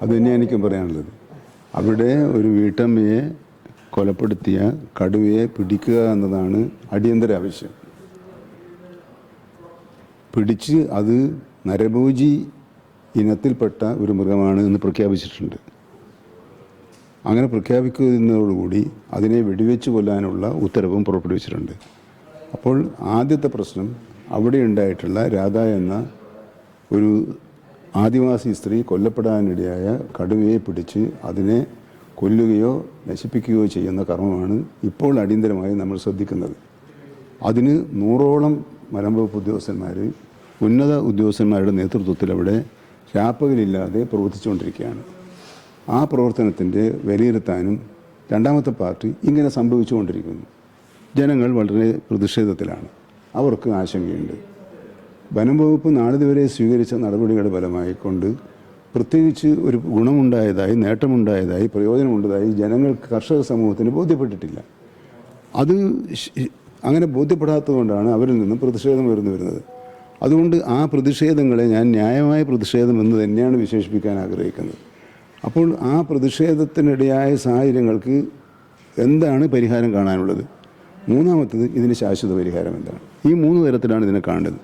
അത് തന്നെയാണ് എനിക്കും പറയാനുള്ളത്. അവിടെ ഒരു വീട്ടമ്മയെ കൊലപ്പെടുത്തിയ കടുവയെ പിടിക്കുക എന്നതാണ് അടിയന്തര ആവശ്യം. പിടിച്ച് അത് നരഭോജി ഇനത്തിൽപ്പെട്ട ഒരു മൃഗമാണ് എന്ന് പ്രഖ്യാപിച്ചിട്ടുണ്ട്. അങ്ങനെ പ്രഖ്യാപിക്കുന്നതോടുകൂടി അതിനെ വെടിവെച്ച് കൊല്ലാനുള്ള ഉത്തരവും പുറപ്പെടുവിച്ചിട്ടുണ്ട്. അപ്പോൾ ആദ്യത്തെ പ്രശ്നം അവിടെ ഉണ്ടായിട്ടുള്ള രാധ എന്ന ഒരു ആദിവാസി സ്ത്രീ കൊല്ലപ്പെടാനിടയായ കടുവയെ പിടിച്ച് അതിനെ കൊല്ലുകയോ നശിപ്പിക്കുകയോ ചെയ്യുന്ന കർമ്മമാണ് ഇപ്പോൾ അടിയന്തരമായി നമ്മൾ ശ്രദ്ധിക്കുന്നത്. അതിന് നൂറോളം വനം ഉദ്യോഗസ്ഥന്മാർ ഉന്നത ഉദ്യോഗസ്ഥന്മാരുടെ നേതൃത്വത്തിൽ അവിടെ രാപ്പകലില്ലാതെ പ്രവർത്തിച്ചുകൊണ്ടിരിക്കുകയാണ്. ആ പ്രവർത്തനത്തിന്റെ വിലയിരുത്താനും രണ്ടാമത്തെ പാർട്ടി ഇങ്ങനെ സംഭവിച്ചുകൊണ്ടിരിക്കുന്നു. ജനങ്ങൾ വളരെ പ്രതിഷേധത്തിലാണ്. അവർക്ക് ആശങ്കയുണ്ട്. വനം വകുപ്പ് നാളിതുവരെ സ്വീകരിച്ച നടപടികളുടെ ഫലമായി കൊണ്ട് പ്രത്യേകിച്ച് ഒരു ഗുണമുണ്ടായതായി നേട്ടമുണ്ടായതായി പ്രയോജനമുണ്ടായതായി ജനങ്ങൾക്ക് കർഷക സമൂഹത്തിന് ബോധ്യപ്പെട്ടിട്ടില്ല. അത് അങ്ങനെ ബോധ്യപ്പെടാത്തതുകൊണ്ടാണ് അവരിൽ നിന്നും പ്രതിഷേധം ഉയർന്നു വരുന്നത്. അതുകൊണ്ട് ആ പ്രതിഷേധങ്ങളെ ഞാൻ ന്യായമായ പ്രതിഷേധം എന്ന് തന്നെയാണ് വിശേഷിപ്പിക്കാൻ ആഗ്രഹിക്കുന്നത്. അപ്പോൾ ആ പ്രതിഷേധത്തിനിടയായ സാഹചര്യങ്ങൾക്ക് എന്താണ് പരിഹാരം കാണാനുള്ളത്? മൂന്നാമത്തത് ഇതിന് ശാശ്വത പരിഹാരം എന്താണ്? ഈ മൂന്ന് തരത്തിലാണ് ഇതിനെ കാണേണ്ടത്.